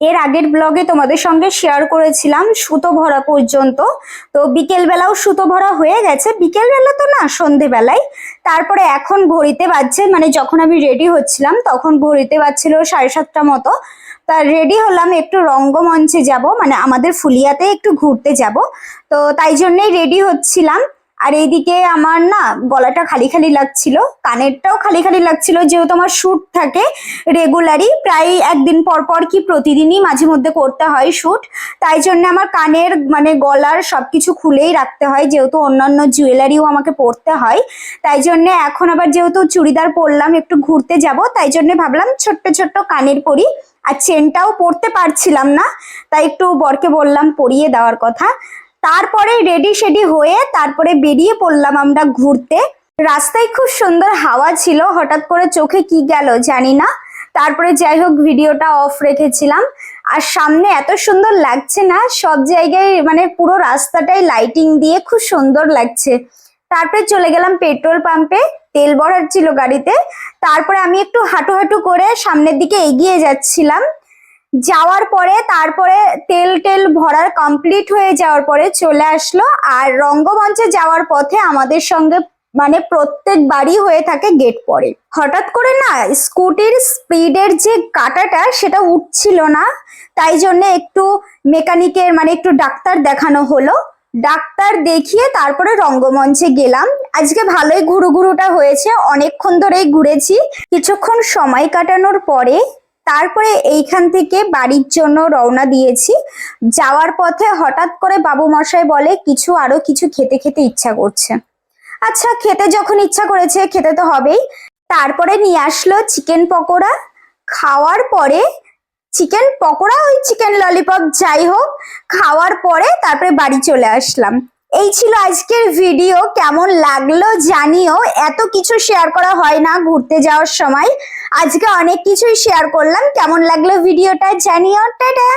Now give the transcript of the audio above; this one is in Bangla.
এর আগের ব্লগে তোমাদের সঙ্গে শেয়ার করেছিলাম সুতো ভরা পর্যন্ত। তো বিকেল বেলাও সুতো ভরা হয়ে গেছে। বিকেল বেলা তো না, সন্ধেবেলায়। তারপরে এখন ঘড়িতে বাজছে মানে যখন আমি রেডি হচ্ছিলাম, তখন ঘড়িতে বাজছিল সাড়ে সাতটা মতো। তা রেডি হলাম, একটু রঙ্গমঞ্চে যাব মানে আমাদের ফুলিয়াতে একটু ঘুরতে যাব। তো তাই জন্যই রেডি হচ্ছিলাম। আর এইদিকে আমার না গলাটা খালি খালি লাগছিল, কানেরটাও খালি খালি লাগছিল, যেহেতু আমার শ্যুট থাকে রেগুলারই প্রায় একদিন পর পর কি প্রতিদিনই মাঝে মধ্যে করতে হয় শ্যুট, তাই জন্য আমার কানের মানে গলার সব কিছু খুলেই রাখতে হয়, যেহেতু অন্যান্য জুয়েলারিও আমাকে পরতে হয়, তাই জন্য এখন আবার যেহেতু চুড়িদার পরলাম, একটু ঘুরতে যাব, তাই জন্য ভাবলাম ছোট্ট ছোট্ট কানের পরি, আর চেনটাও পরতে পারছিলাম না, তাই একটু বরকে বললাম পরিয়ে দেওয়ার কথা তারপরে রেডি শেডি হয়ে তারপরে বেরিয়ে পড়লাম আমরা ঘুরতে। রাস্তায় খুব সুন্দর হাওয়া ছিল, হঠাৎ করে চোখে কি গেল জানি না। তারপরে যাই হোক, ভিডিওটা অফ রেখেছিলাম। আর সামনে এত সুন্দর লাগছে না, সব জায়গায় মানে পুরো রাস্তাটাই লাইটিং দিয়ে খুব সুন্দর লাগছে। তারপরে চলে গেলাম পেট্রোল পাম্পে তেল ভরাচ্ছিল গাড়িতে। তারপরে আমি একটু হাঁটু হাঁটু করে সামনের দিকে এগিয়ে যাচ্ছিলাম। যাওয়ার পরে তারপরে তেল টেল ভরার কমপ্লিট হয়ে যাওয়ার পরে চলে আসলো। আর রঙ্গমঞ্চে যাওয়ার পথে আমাদের সঙ্গে মানে প্রত্যেক বাড়ি হয়ে থাকে গেট পরে। হঠাৎ করে না স্কুটির স্পিডের যে কাটাটা সেটা উঠছিল না, তাই জন্য একটু মেকানিকের মানে একটু ডাক্তার দেখানো হলো। ডাক্তার দেখিয়ে তারপরে রঙ্গমঞ্চে গেলাম। আজকে ভালোই ঘুরু ঘুরুটা হয়েছে, অনেকক্ষণ ধরেই ঘুরেছি। কিছুক্ষণ সময় কাটানোর পরে তারপরে এইখান থেকে বাড়ির জন্য রওনা দিয়েছি। যাওয়ার পথে হঠাৎ করে বাবু মশাই বলে, কিছু আরও কিছু খেতে খেতে ইচ্ছা করছে। আচ্ছা খেতে যখন ইচ্ছা করেছে, খেতে তো হবেই। তারপরে নিয়ে আসলো চিকেন পকোড়া। খাওয়ার পরে, চিকেন পকোড়া ওই চিকেন ললিপপ যাই হোক, খাওয়ার পরে তারপরে বাড়ি চলে আসলাম। এই ছিল আজকের ভিডিও কেমন লাগল জানিও। এত কিছু শেয়ার করা হয় না ঘুরতে যাওয়ার সময়। আজকে অনেক কিছুই শেয়ার করলাম। কেমন লাগল ভিডিওটা জানিও। টাটা!